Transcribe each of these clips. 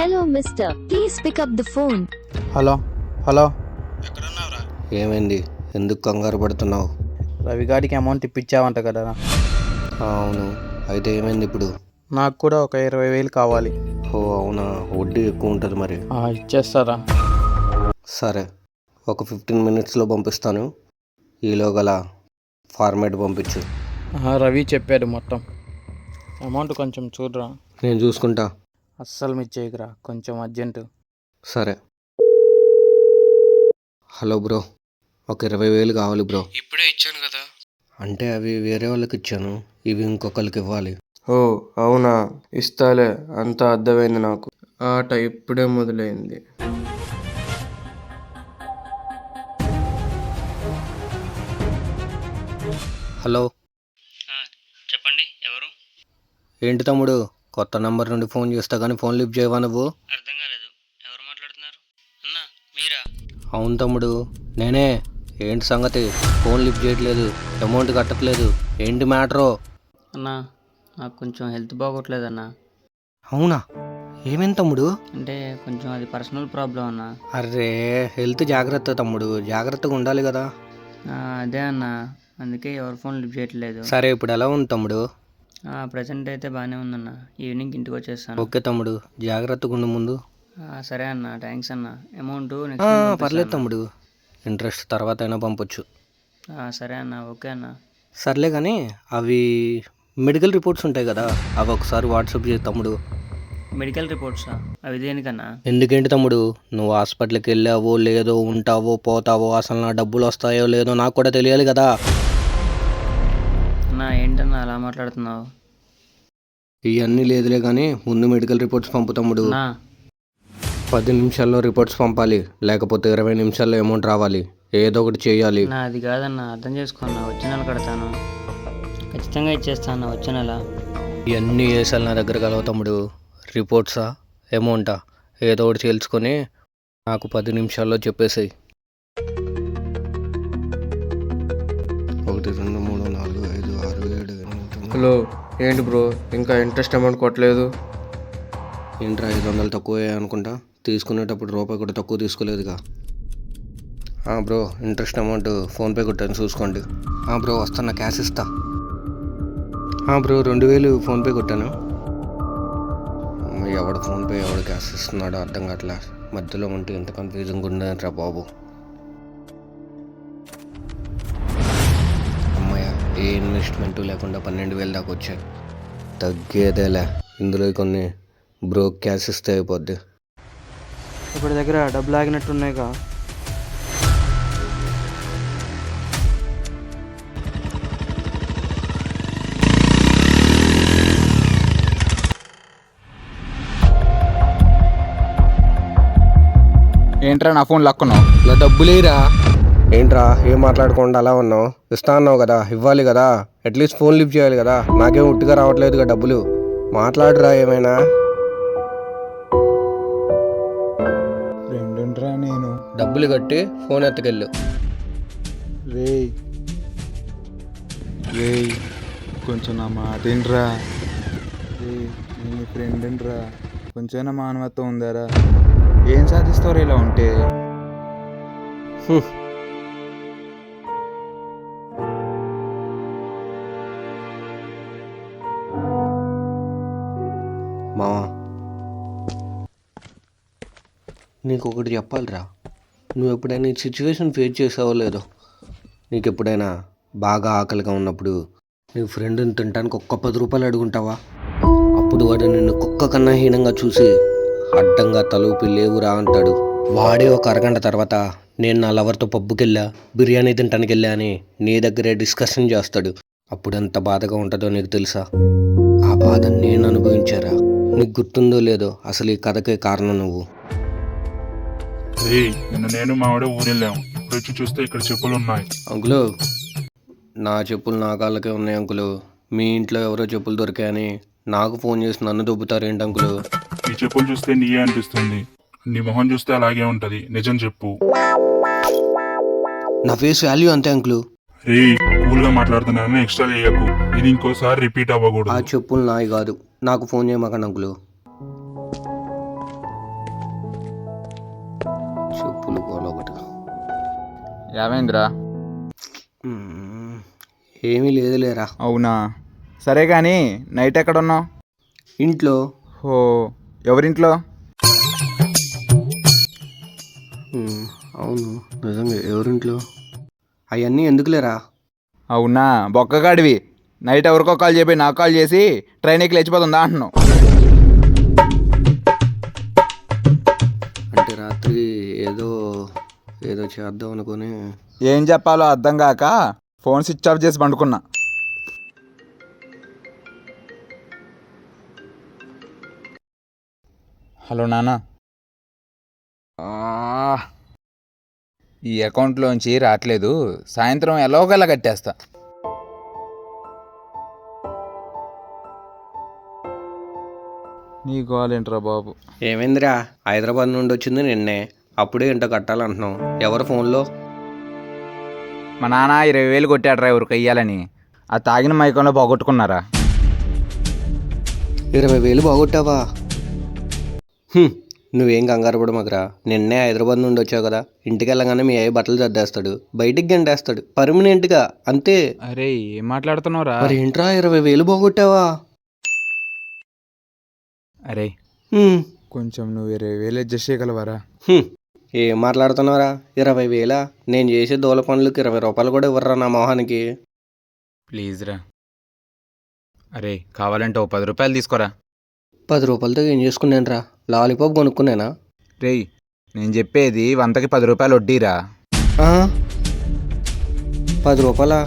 Hello, mister. Please pick up the phone. Hello hello ఏమైంది? ఎందుకు కంగారు పడుతున్నావు? రవి గారికి అమౌంట్ ఇప్పించావంట కదా. అవును. అయితే ఏమైంది ఇప్పుడు? నాకు కూడా ఒక ఇరవై వేలు కావాలి. ఓ అవునా? వడ్డీ ఎక్కువ ఉంటుంది మరి. ఆ, ఇచ్చేస్తారా? సరే. ఒక ఫిఫ్టీన్ మినిట్స్లో పంపిస్తాను. ఈలో గల ఫార్మేట్ పంపించు. ఆ, రవి చెప్పాడు మొత్తం. అమౌంట్ కొంచెం చూడరా. నేను చూసుకుంటా. అస్సలు మిస్ చేయకురా కొంచెం అర్జెంటు సరే. హలో బ్రో ఒక ఇరవై వేలు కావాలి బ్రో. ఇప్పుడే ఇచ్చాను కదా. అంటే అవి వేరే వాళ్ళకి ఇచ్చాను ఇవి ఇంకొకరికి ఇవ్వాలి. ఓ అవునా? ఇస్తాలే అంత అర్థమైంది నాకు. ఆట ఇప్పుడే మొదలైంది. హలో. చెప్పండి ఎవరు? ఏంటి తమ్ముడు? కొత్త నంబర్ నుండి ఫోన్ చేస్తా కానీ ఫోన్ లిఫ్ట్ చేయవా నువ్వు? అర్థం కాలేదు. ఎవరు మాట్లాడుతున్నారు? అన్నా మీరా? అవును తమ్ముడు. నేనే. ఏంటి సంగతి? ఫోన్ లిఫ్ట్ చేయట్లేదు. అమౌంట్ కట్టట్లేదు. ఏంటి మ్యాటరో? అన్నా నాకు కొంచెం హెల్త్ బాగోట్లేదన్నా అవునా? ఏమేం తమ్ముడు? అంటే కొంచెం అది పర్సనల్ ప్రాబ్లం అన్నా. అరే హెల్త్ జాగ్రత్త తమ్ముడు. జాగ్రత్తగా ఉండాలి కదా. ఆ, అదే అన్నా. అందుకే ఎవరి ఫోన్ లిఫ్ట్ చేయట్లేదు. సరే ఇప్పుడు ఎలా ఉంది తమ్ముడు? ప్రజెంట్ అయితే బాగానే ఉందన్న. ఈవినింగ్ ఇంటికి వచ్చేస్తాను. ఓకే తమ్ముడు. జాగ్రత్తగా ఉండు ముందు. సరే అన్న. థ్యాంక్స్ అన్న. అమౌంట్ పర్లేదు తమ్ముడు. ఇంట్రెస్ట్ తర్వాత అయినా పంపొచ్చు. సరే అన్న. ఓకే అన్న. సర్లే కానీ అవి మెడికల్ రిపోర్ట్స్ ఉంటాయి కదా అవి ఒకసారి వాట్సాప్ చేయి తమ్ముడు. మెడికల్ రిపోర్ట్సా అవి దేనికన్నా? ఎందుకేంటి తమ్ముడు? నువ్వు హాస్పిటల్కి వెళ్ళావో లేదో ఉంటావో పోతావో అసలు నా డబ్బులు వస్తాయో లేదో నాకు కూడా తెలియాలి కదా. ఏంటన్నా అలా మాట్లాడుతున్నావు? ఇవన్నీ లేదులే కానీ ముందు మెడికల్ రిపోర్ట్స్ పంపు తమ్ముడు అన్నా పది నిమిషాల్లో రిపోర్ట్స్ పంపాలి లేకపోతే ఇరవై నిమిషాల్లో అమౌంట్ రావాలి. ఏదో ఒకటి చేయాలి. నా అది కాదన్న అర్థం చేసుకున్నా వచ్చే నెల కడతాను. ఖచ్చితంగా ఇచ్చేస్తాను వచ్చే నెల. ఇవన్నీ వేసాలి నా దగ్గర కలవ తమ్ముడు రిపోర్ట్సా అమౌంటా ఏదో ఒకటి తెలుసుకొని నాకు పది నిమిషాల్లో చెప్పేసాయి. ఒకటి రెండు మూడు హలో ఏంటి బ్రో? ఇంకా ఇంట్రెస్ట్ అమౌంట్ కొట్టలేదు. ఏంట్రా ఐదు వందలు తక్కువే అనుకుంటా? తీసుకునేటప్పుడు రూపాయి కూడా తక్కువ తీసుకోలేదుగా. ఆ, బ్రో ఇంట్రెస్ట్ అమౌంట్ ఫోన్పే కొట్టాను చూసుకోండి. ఆ, బ్రో వస్తున్న క్యాష్ ఇస్తా. ఆ, బ్రో రెండు వేలు ఫోన్పే కొట్టాను. ఎవడు ఫోన్పే ఎవడు క్యాష్ ఇస్తున్నాడో అర్థం కావట్లే. మధ్యలో ఉంటే ఎంత కన్ఫ్యూజింగ్ ఉండదురా బాబు? ఏ ఇన్వెస్ట్మెంట్ లేకుండా పన్నెండు వేలు దాకా వచ్చాయి. తగ్గేదేలే. ఇందులో కొన్ని బ్రో క్యాష్ ఇస్తే అయిపోద్ది. ఇప్పుడు దగ్గర డబ్బులు ఆగినట్టున్నాయిగా. ఏంట్రా నా ఫోన్ లాక్కున్నావు? నా డబ్బులేరా? ఏంట్రా ఏం మాట్లాడకుండా అలా ఉన్నావు? ఇస్తా అన్నావు కదా ఇవ్వాలి కదా. అట్లీస్ట్ ఫోన్ లిఫ్ట్ చేయాలి కదా. నాకేం ఉట్టిగా రావట్లేదుగా డబ్బులు. మాట్లాడరా ఏమైనా? రెండుంట్రా నేను. డబ్బులు కట్టి ఫోన్ ఎత్తుకెళ్ళు. రే రే కొంచెం నా మాట ఏంట్రా? రే నేను ఫ్రెండ్ రా కొంచెం మానవత్వం ఉందారా? ఏం సాధిస్తారు ఇలా ఉంటే? మావా. నీకు ఒకటి చెప్పాలిరా. నువ్వు ఎప్పుడైనా ఈ సిచ్యువేషన్ ఫేస్ చేసావో లేదో. నీకు ఎప్పుడైనా బాగా ఆకలిగా ఉన్నప్పుడు నీ ఫ్రెండ్ని తినడానికి ఒక్క పది రూపాయలు అడుగుంటావా? అప్పుడు వాడు నిన్ను కుక్క కన్నా హీనంగా చూసి అడ్డంగా తలూపి లేవురా అంటాడు. వాడే ఒక అరగంట తర్వాత నేను నా లవర్తో పబ్బుకెళ్ళా బిర్యానీ తినడానికి వెళ్ళా అని నీ దగ్గరే డిస్కషన్ చేస్తాడు. అప్పుడు ఎంత బాధగా ఉంటుందో నీకు తెలుసా? ఆ బాధ నేను అనుభవించారా? నీకు గుర్తుందో లేదో అసలు ఈ కథకే కారణం నువ్వు. నిన్న నేను మావిడ ఊరెళ్ళాం. ఇప్పుడు వచ్చి చూస్తే ఇక్కడ చెప్పులు ఉన్నాయి. అంకులు నా చెప్పులు నా కాళ్ళకే ఉన్నాయి అంకులు. మీ ఇంట్లో ఎవరో చెప్పులు దొరికాయని నాకు ఫోన్ చేసి నన్ను దొబ్బుతారేంటి అంకులు? ఈ చెప్పులు చూస్తే నీయే అనిపిస్తుంది. నీ మొహం చూస్తే అలాగే ఉంటది. నిజం చెప్పు. నా ఫేస్ వాల్యూ అంతే అంకులు. రే కూల్గా మాట్లాడుతున్నాను ఎక్స్ట్రా చేయకు. ఇది ఇంకోసారి రిపీట్ ఆ అవ్వకూడదు చెప్పులు నాయి కాదు. నాకు ఫోన్ చేయమాకండి అంకులు. చెప్పులు గోల ఒకటి. ఏమైందిరా? ఏమీ లేదులేరా. అవునా? సరే కానీ నైట్ ఎక్కడ ఉన్నావు ఇంట్లో. ఓ ఎవరింట్లో? అవును నిజంగా ఎవరింట్లో? అవన్నీ ఎందుకులేరా? అవునా? బొక్కగాడివి. నైట్ ఎవరికో కాల్ చెప్పి నాకు కాల్ చేసి ట్రైన్ ఎక్కి లేచిపోతుందా అంటున్నావు. అంటే రాత్రి ఏదో ఏదో చేద్దాం అనుకుని. ఏం చెప్పాలో అర్థం కాక ఫోన్ స్విచ్ ఆఫ్ చేసి పండుకున్నా. హలో నాన్న ఆ, ఈ అకౌంట్లోంచి రావట్లేదు. సాయంత్రం ఎలాగోలా కట్టేస్తా. నీ గోలేంట్రా బాబు? ఏమైందిరా? హైదరాబాద్ నుండి వచ్చింది నిన్నే. అప్పుడే ఇంట కట్టాలంటున్నావు. ఎవరు ఫోన్లో? మా నాన్న ఇరవై వేలు కొట్టాడు ఎవరికి వెయ్యాలని ఆ తాగిన మైకంలో పోగొట్టుకున్నారా ఇరవై వేలు బాగొట్టావా? హ్మ్, నువ్వేం కంగారు పడమగరా నిన్నే హైదరాబాద్ నుండి వచ్చావు కదా. ఇంటికి వెళ్ళగానే మీ అయ్యి బట్టలు సర్దేస్తాడు. బయటికి గంటేస్తాడు. పర్మనెంట్గా. అంతే. అరే ఏం మాట్లాడుతున్నావురా? మరి ఏంట్రా ఇరవై వేలు బాగొట్టావా? అరే కొంచెం నువ్వు ఇరవై వేలు అడ్జస్ట్ చేయగలవారా? ఏం మాట్లాడుతున్నావురా? ఇరవై వేలా? నేను చేసే దూల పనులకి ఇరవై రూపాయలు కూడా ఇవ్వరా నా మొహానికి. ప్లీజ్ రా. అరే కావాలంటే ఓ పది రూపాయలు తీసుకోరా? పది రూపాయలతో ఏం చేసుకున్నాను రా లాలీపాప్ కొనుక్కున్నానా? రేయ్ నేను చెప్పేది వంతకి పది రూపాయలు వడ్డీరా? పది రూపాయలా?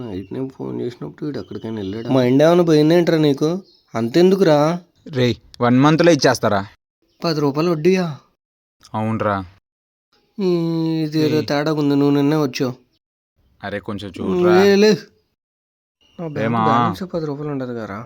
నైట్ నేను ఫోన్ చేసినప్పుడు వీడు ఎక్కడికైనా వెళ్ళాడు? మైండ్ ఏమైనా పోయిందేంట్రా నీకు? అంతెందుకురా? రేయ్ వన్ మంత్లో ఇచ్చేస్తారా పది రూపాయలు వడ్డీయా అవునరా ఈ, ఏయ్. తేడా ఉంది నువ్వు నిన్నే వచ్చావు అరే కొంచెం చూడరా లే, లే. నా బ్యాంక్ ఏమా? బ్యాలెన్స్ పది రూపాయలు ఉండదు కదా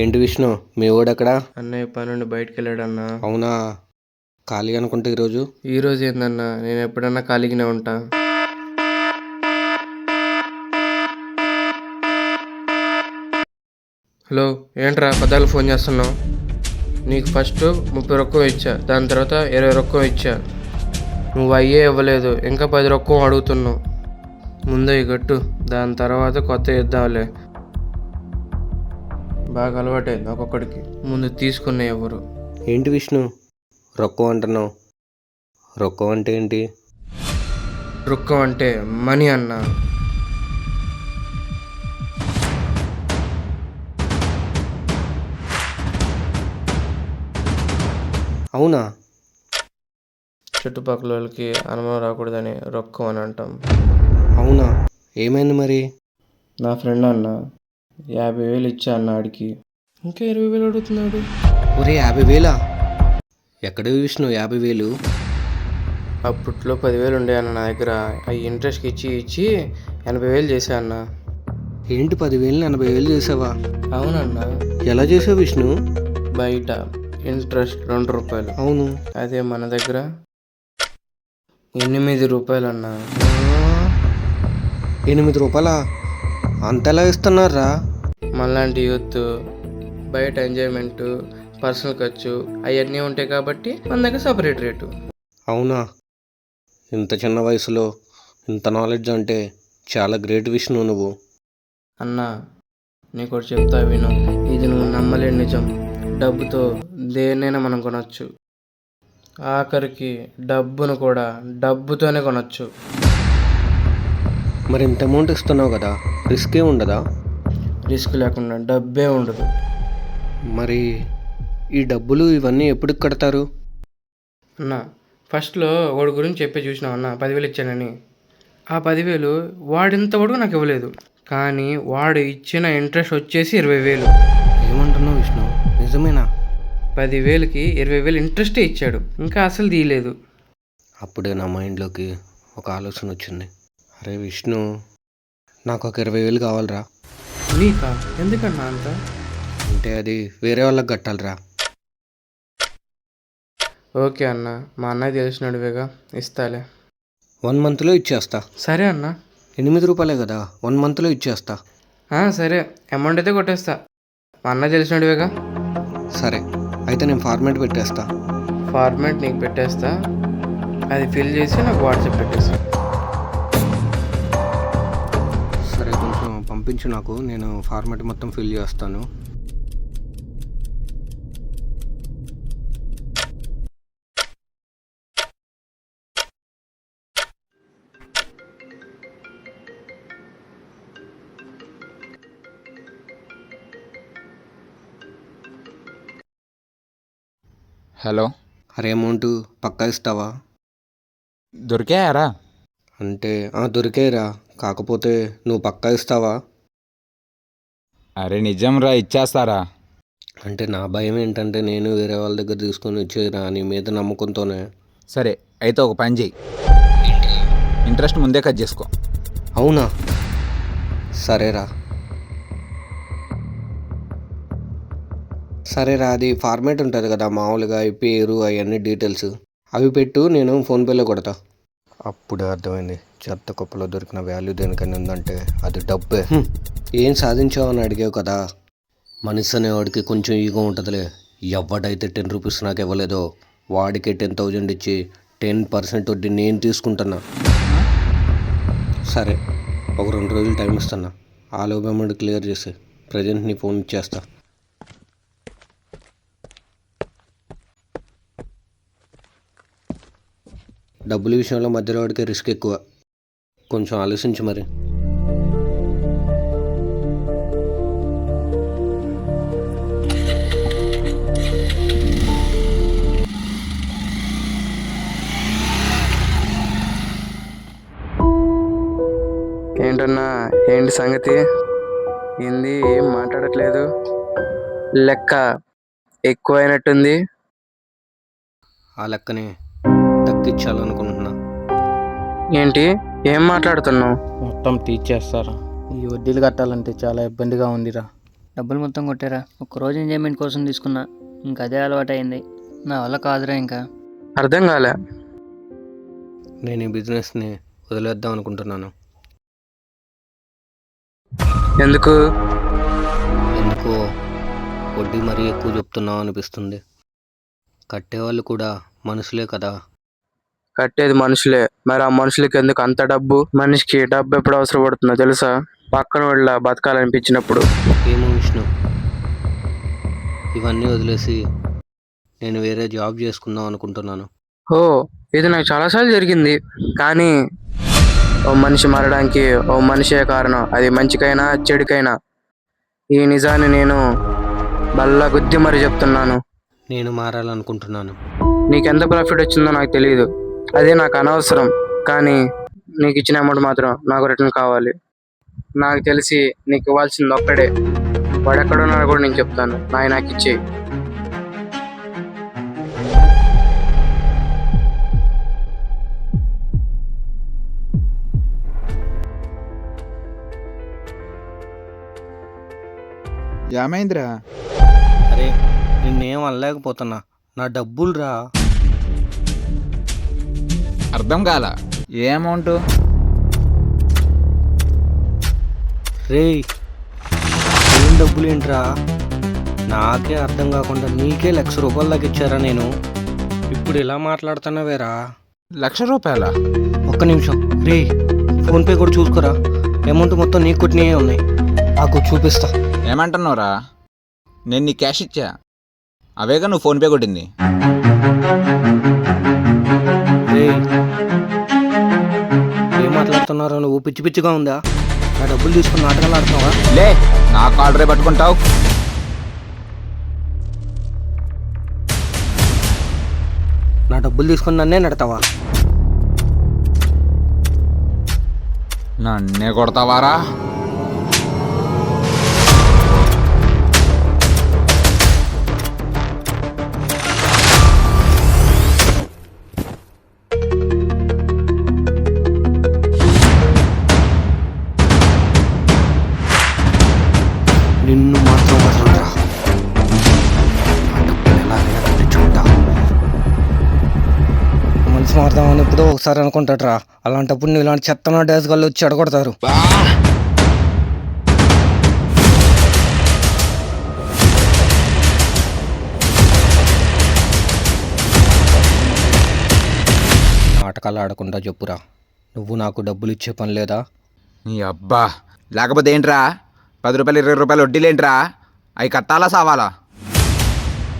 ఏంటి విష్ణు? మీ ఓడెక్కడా? అన్నయ్య పని నుండి బయటికి వెళ్ళాడన్నా అవునా? ఖాళీ అనుకుంటే ఈరోజు? ఈ రోజు ఏందన్నా? నేను ఎప్పుడన్నా ఖాళీగానే ఉంటా. హలో ఏంట్రా పదాలు ఫోన్ చేస్తున్నావు? నీకు ఫస్ట్ ముప్పై రొక్కం ఇచ్చా దాని తర్వాత ఇరవై రొక్కం ఇచ్చా. నువ్వు అయ్యే ఇవ్వలేదు ఇంకా పది రొక్కం అడుగుతున్నావు. ముందు గట్టు దాని తర్వాత కొత్త ఇద్దాంలే. బాగా అలవాటైంది ఒక్కొక్కడికి. ముందు తీసుకునే ఎవరు? ఏంటి విష్ణు? రొక్కం అంటున్నావు. రొక్కం అంటే ఏంటి? రుక్కం అంటే మనీ అన్న. అవునా? చుట్టుపక్కల వాళ్ళకి అనుమానం రాకూడదని రొక్కం అని అంటాం. అవునా? ఏమైంది మరి? నా ఫ్రెండ్ అన్న. యాభై వేలు ఇచ్చా అన్న ఆడికి. ఇంకా ఇరవై వేలు అడుగుతున్నాడు. ఒరే యాభై వేలా? ఎక్కడ విష్ణు యాభై వేలు? అప్పట్లో పదివేలు ఉండే అన్న నా దగ్గర. అవి ఇంట్రెస్ట్కి ఇచ్చి ఇచ్చి ఎనభై వేలు చేశా అన్న. ఏంటి పదివేలు ఎనభై వేలు చేసావా? అవునన్న. ఎలా చేసావు విష్ణు? బయట ఇంట్రెస్ట్ రెండు రూపాయలు. అవును. అదే మన దగ్గర. ఎనిమిది రూపాయలు అన్న ఎనిమిది రూపాయలా? అంతలా ఇస్తున్నారా? మళ్ళాంటి యూత్ బయట ఎంజాయ్మెంట్ పర్సనల్ ఖర్చు అవన్నీ ఉంటాయి కాబట్టి మన దగ్గర సపరేట్ రేటు. అవునా? ఇంత చిన్న వయసులో ఇంత నాలెడ్జ్ అంటే చాలా గ్రేట్ విష్ణు నువ్వు. అన్నా నీకు ఒకటి చెప్తా విను. ఇది నువ్వు నమ్మలేని నిజం. డబ్బుతో దేన్నైనా మనం కొనొచ్చు. ఆఖరికి డబ్బును కూడా డబ్బుతోనే కొనొచ్చు. మరి ఇంత అమౌంట్ ఇస్తున్నావు కదా? రిస్కే ఉండదా? రిస్క్ లేకుండా డబ్బే ఉండదు. మరి ఈ డబ్బులు ఇవన్నీ ఎప్పుడు కడతారు? అన్న ఫస్ట్లో వాడి గురించి చెప్పి చూసినావు అన్న పదివేలు ఇచ్చానని. ఆ పదివేలు వాడింతవరకు నాకు ఇవ్వలేదు. కానీ వాడు ఇచ్చిన ఇంట్రెస్ట్ వచ్చేసి ఇరవై వేలు. ఏమంటున్నావు విష్ణు? నిజమేనా? పదివేలకి ఇరవై వేలు ఇంట్రెస్టే ఇచ్చాడు. ఇంకా అసలు తీయలేదు. అప్పుడే నా మైండ్లోకి ఒక ఆలోచన వచ్చింది. అరే విష్ణు నాకు ఒక ఇరవై వేలు కావాలిరా. నీకా? ఎందుకన్నా అంత? అంటే అది వేరే వాళ్ళకి కట్టాలిరా. ఓకే అన్న మా అన్నయ్య తెలిసినడువేగా ఇస్తాలే. వన్ మంత్లో ఇచ్చేస్తా. సరే అన్న. ఎనిమిది రూపాయలే కదా వన్ మంత్లో ఇచ్చేస్తా. ఆ, సరే అమౌంట్ అయితే కొట్టేస్తా. మా అన్నయ్య తెలిసినడువేగా సరే అయితే నేను ఫార్మేట్ పెట్టేస్తా. ఫార్మాట్ నీకు పెట్టేస్తా. అది ఫిల్ చేసి నాకు వాట్సాప్ పెట్టేస్తా. పంపించు నాకు. నేను ఫార్మాట్ మొత్తం ఫిల్ చేస్తాను. హలో. అరే అమౌంట్ పక్కా ఇస్తావా? దొరికాయారా? అంటే దొరికాయిరా. కాకపోతే నువ్వు పక్కా ఇస్తావా? అరే నిజం రా ఇచ్చేస్తారా? అంటే నా భయం ఏంటంటే నేను వేరే వాళ్ళ దగ్గర తీసుకొని వచ్చేరా నీ మీద నమ్మకంతోనే. సరే అయితే ఒక పని చెయ్యి. ఇంట్రెస్ట్ ముందే కట్ చేసుకో. అవునా? సరేరా. సరేరా అది ఫార్మేట్ ఉంటుంది కదా మామూలుగా ఈ పేరు అవన్నీ డీటెయిల్స్. అవి పెట్టు నేను ఫోన్పేలో కొడతా. అప్పుడు అర్థమైంది. చెత్త కుప్పలో దొరికిన వాల్యూ దేనికని ఉందంటే అది డబ్బే. ఏం సాధించావు అని అడిగావు కదా? మనిషి అనేవాడికి కొంచెం ఈగో ఉంటుందిలే. ఎవడైతే టెన్ రూపీస్ నాకు ఇవ్వలేదో వాడికి టెన్ థౌజండ్ ఇచ్చి టెన్ పర్సెంట్ వడ్డీ నేను తీసుకుంటున్నా. సరే ఒక రెండు రోజులు టైం ఇస్తున్నా. ఆ లోపు క్లియర్ చేసి ప్రజెంట్ నీ ఫోన్ ఇచ్చేస్తా. డబ్బుల విషయంలో మధ్యలో వాడికి రిస్క్ ఎక్కువ. కొంచెం ఆలోచించు మరి. ఏంటన్నా? ఏంటి సంగతి? ఏంది ఏం మాట్లాడట్లేదు. లెక్క ఎక్కువైనట్టుంది. ఆ లెక్కనే తగ్గించాలనుకుంటున్నా ఏంటి? ఏం మాట్లాడుతున్నావు? మొత్తం తీర్చేస్తారా ఈ వడ్డీలు కట్టాలంటే చాలా ఇబ్బందిగా ఉందిరా. డబ్బులు మొత్తం కొట్టారా? ఒక్కరోజు ఎంజాయ్మెంట్ కోసం తీసుకున్నా. ఇంకా అదే అలవాటు అయింది నా వల్ల కాదురా ఇంకా. అర్థం కాలే. నేను ఈ బిజినెస్ని వదిలేద్దాం అనుకుంటున్నాను. ఎందుకు? ఎందుకో? వడ్డీ మరీ ఎక్కువ చెప్తున్నావు అనిపిస్తుంది. కట్టేవాళ్ళు కూడా మనుషులే కదా. కట్టేది మనుషులే. మరి ఆ మనుషులకి ఎందుకు అంత డబ్బు? మనిషికి డబ్బు ఎప్పుడు అవసరం పడుతుందో తెలుసా? పక్కన వాళ్ళ బతకాలనిపించినప్పుడు. ఏమో విష్ణు. ఇవన్నీ వదిలేసి నేను వేరే జాబ్ చేసుకుందాం అనుకుంటున్నాను. ఓ ఇది నాకు చాలాసార్లు జరిగింది. కానీ ఓ మనిషి మారడానికి ఓ మనిషే కారణం. అది మంచికైనా చెడుకైనా. ఈ నిజాన్ని నేను బల్ల గుద్ది మరి చెప్తున్నాను. నేను మారాలనుకుంటున్నాను. నీకు ఎంత ప్రాఫిట్ వచ్చిందో నాకు తెలియదు అదే నాకు అనవసరం. కానీ నీకు ఇచ్చిన అమౌంట్ మాత్రం నాకు రిటర్న్ కావాలి. నాకు తెలిసి నీకు ఇవ్వాల్సింది ఒక్కడే. వాడు ఎక్కడ ఉన్నాడో కూడా నేను చెప్తాను. నాయ నాకు ఇచ్చేయి ఏమైందిరా? అరే నిన్నేం అనలేకపోతున్నా. నా డబ్బులు రా అర్థం కాల. ఏ అమౌంట్ రే ఏం డబ్బులు ఏంట్రా నాకే అర్థం కాకుండా నీకే లక్ష రూపాయలు దాకా ఇచ్చారా నేను? ఇప్పుడు ఇలా మాట్లాడుతున్నావేరా? లక్ష రూపాయల? ఒక్క నిమిషం. రే ఫోన్పే కూడా చూసుకోరా? అమౌంట్ మొత్తం నీకు కొట్టినవే ఉన్నాయి. నాకు చూపిస్తా. ఏమంటున్నావురా? నేను నీ క్యాష్ ఇచ్చా. అవేగా నువ్వు ఫోన్పే కొట్టింది. ఏం మాట్లాడుతున్నారో నువ్వు? పిచ్చి పిచ్చిగా ఉందా? నా డబ్బులు తీసుకుని నాటకాలు ఆడుతున్నావా? లే నా కాలరే పట్టుకుంటావు. నా డబ్బులు తీసుకుని నన్నే నడతావా? నన్నే కొడతావారా? నిన్ను మాత్రం వదలరా. తెచ్చుకుంటా మారదామని ఎప్పుడో ఒకసారి అనుకుంటాడ్రా. అలాంటప్పుడు నువ్వు ఇలాంటి చెత్తన డేస్ వాళ్ళు వచ్చి అడగొడతారు. నాటకాలు ఆడకుండా చెప్పురా. నువ్వు నాకు డబ్బులు ఇచ్చే పని లేదా? నీ అబ్బా. లేకపోతే ఏంట్రా? పది రూపాయలు ఇరవై రూపాయలు వడ్డీలేంట్రా అవి కట్టాలా సావాలా?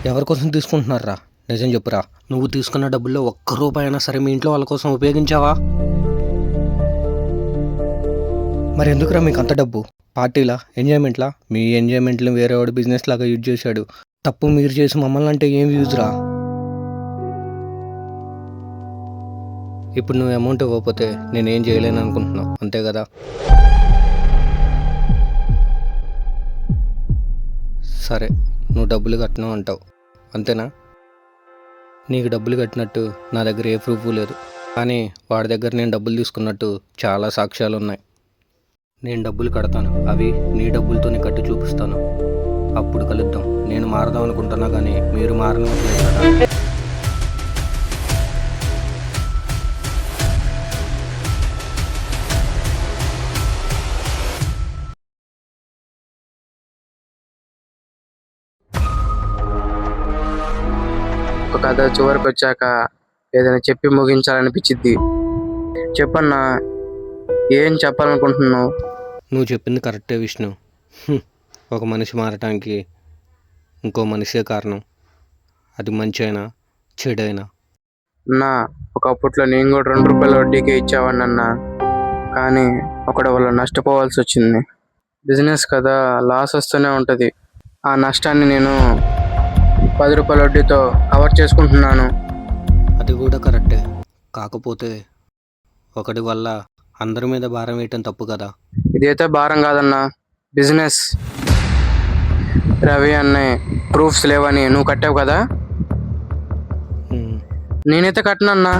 ఎవరి కోసం తీసుకుంటున్నారా? నిజం చెప్పురా. నువ్వు తీసుకున్న డబ్బుల్లో ఒక్క రూపాయి అయినా సరే మీ ఇంట్లో వాళ్ళ కోసం ఉపయోగించావా? మరి ఎందుకురా మీకు అంత డబ్బు? పార్టీలా? ఎంజాయ్మెంట్లా? మీ ఎంజాయ్మెంట్లు వేరే వాడు బిజినెస్ లాగా యూజ్ చేశాడు. తప్పు మీరు చేసి మమ్మల్ని అంటే ఏం యూజ్ రా? ఇప్పుడు నువ్వు అమౌంట్ ఇవ్వకపోతే నేనేం చేయలేను అనుకుంటున్నావు అంతే కదా? సరే నువ్వు డబ్బులు కట్టినావు అంటావు. అంతేనా? నీకు డబ్బులు కట్టినట్టు నా దగ్గర ఏ ప్రూఫ్ లేదు. కానీ వాడి దగ్గర నేను డబ్బులు తీసుకున్నట్టు చాలా సాక్ష్యాలు ఉన్నాయి. నేను డబ్బులు కడతాను. అవి నీ డబ్బులతోనే కట్టి చూపిస్తాను. అప్పుడు కలుద్దాం. నేను మారదాం అనుకుంటున్నా కానీ మీరు మారనట్లేదు కదా. కథ చివరికి వచ్చాక ఏదైనా చెప్పి ముగించాలనిపించిద్ది. చెప్పన్నా ఏం చెప్పాలనుకుంటున్నావు? నువ్వు చెప్పింది కరెక్టే విష్ణు. ఒక మనిషి మారటానికి ఇంకో మనిషే కారణం. అది మంచి అయినా చెడైనా. నా ఒకప్పట్లో నేను కూడా రెండు రూపాయల వడ్డీకే ఇచ్చేవాడిని అన్న కానీ ఒకటి వల్ల నష్టపోవాల్సి వచ్చింది. బిజినెస్ కదా లాస్ వస్తూనే ఉంటుంది. ఆ నష్టాన్ని నేను పది రూపాయల వడ్డీతో కవర్ చేసుకుంటున్నాను. అది కూడా కరెక్టే. కాకపోతే ఒకటి వల్ల అందరి మీద భారం వేయటం తప్పు కదా. ఇదైతే భారం కాదన్నా బిజినెస్. రవి అన్నే ప్రూఫ్స్ లేవని నువ్వు కట్టావు కదా. నేనైతే కట్టనన్నా.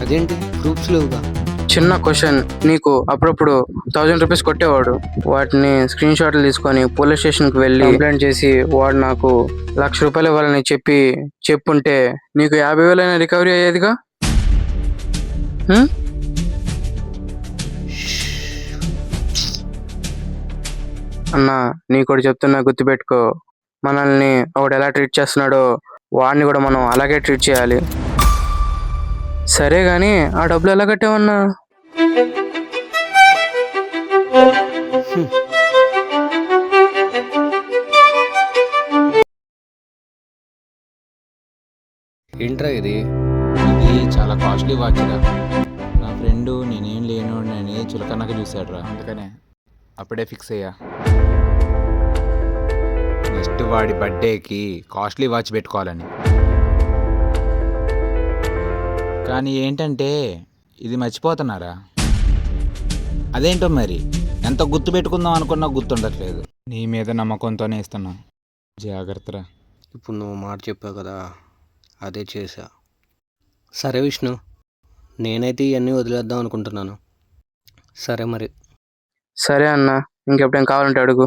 అదేంటి? ప్రూఫ్స్ లేవుగా? చిన్న క్వశ్చన్ నీకు అప్పుడప్పుడు థౌజండ్ రూపీస్ కొట్టేవాడు. వాటిని స్క్రీన్ షాట్లు తీసుకొని పోలీస్ స్టేషన్కి వెళ్ళి కంప్లైంట్ చేసి వాడు నాకు లక్ష రూపాయలు ఇవ్వాలని చెప్పి చెప్పుంటే నీకు యాభై వేలైనా రికవరీ అయ్యేదిగా? అన్న నీ కూడా చెప్తున్నా గుర్తుపెట్టుకో. మనల్ని ఒకడు ఎలా ట్రీట్ చేస్తున్నాడో వాడిని కూడా మనం అలాగే ట్రీట్ చేయాలి. సరే కానీ ఆ డబ్బులు ఎలా కట్టావన్నా? ఏంట్రా ఇది? ఇది చాలా కాస్ట్లీ వాచ్ రా. నా ఫ్రెండ్ నేనేం లేను నేను చులకనగా చూశాడు రా అందుకనే అప్పుడే ఫిక్స్ అయ్యా. నెక్స్ట్ వాడి బర్త్డేకి కాస్ట్లీ వాచ్ పెట్టుకోవాలని. కానీ ఏంటంటే ఇది మర్చిపోతున్నారా? అదేంటో మరి? ఎంత గుర్తు పెట్టుకుందాం అనుకున్నా గుర్తుండట్లేదు. నీ మీద నమ్మకంతోనే ఇస్తున్నా. జాగ్రత్తరా. ఇప్పుడు నువ్వు మాట చెప్పావు కదా అదే చేశా. సరే విష్ణు నేనైతే ఇవన్నీ వదిలేద్దాం అనుకుంటున్నాను. సరే మరి. సరే అన్న ఇంకెప్పుడేం కావాలంటే అడుగు.